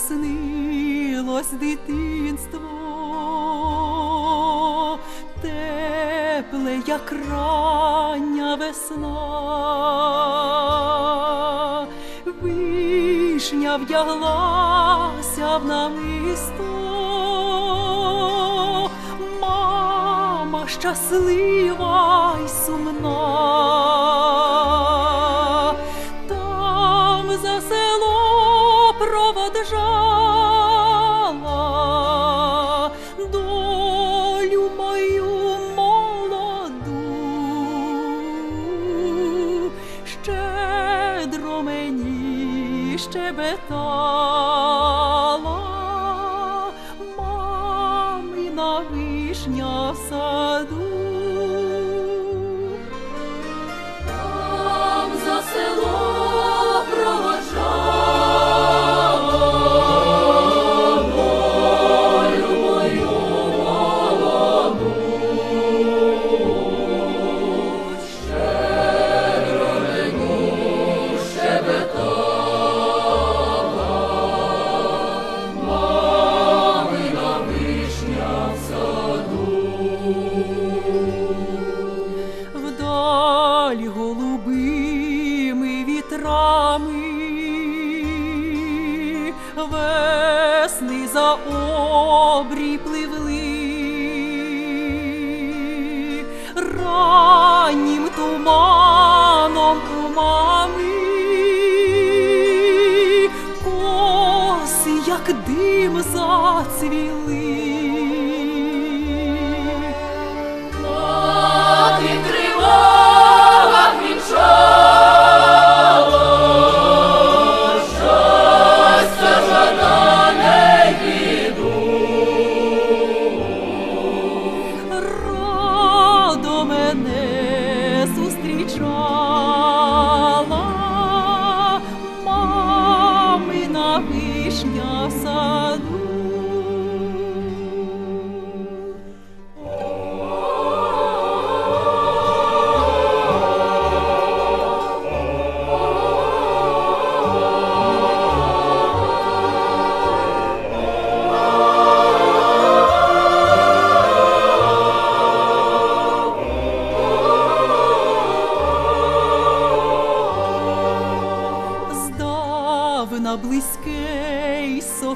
наснилось дитинство, тепле, як рання весна, вишня вдяглася в намисто, мама щаслива й сумна. Мені щебетала мамина вишня в саду. Весни обрій пливли, раннім туманом тумани, коси, як дим зацвіли.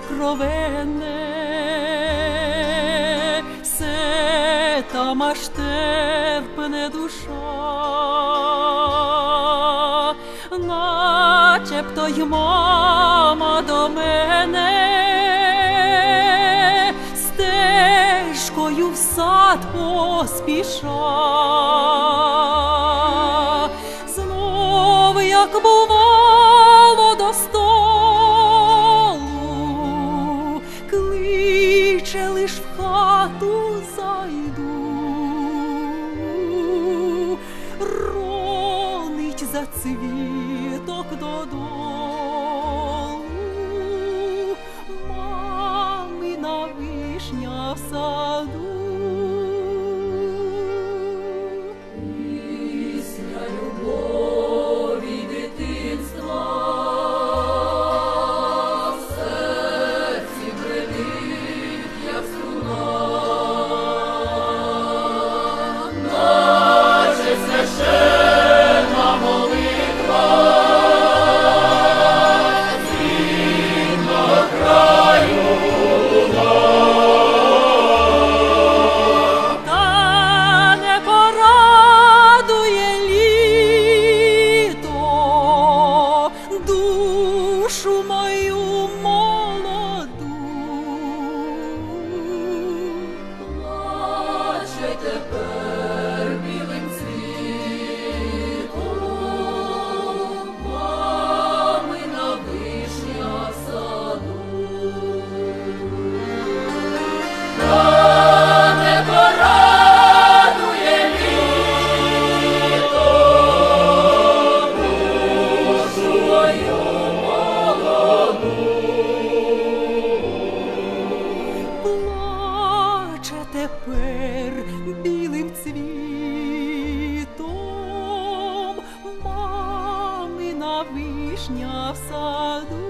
Сокровенне, все там аж терпне душа, начебто й мама до мене, стежкою в сад поспіша. Цвіток додолу, мамина вишня в саду. вишня в саду.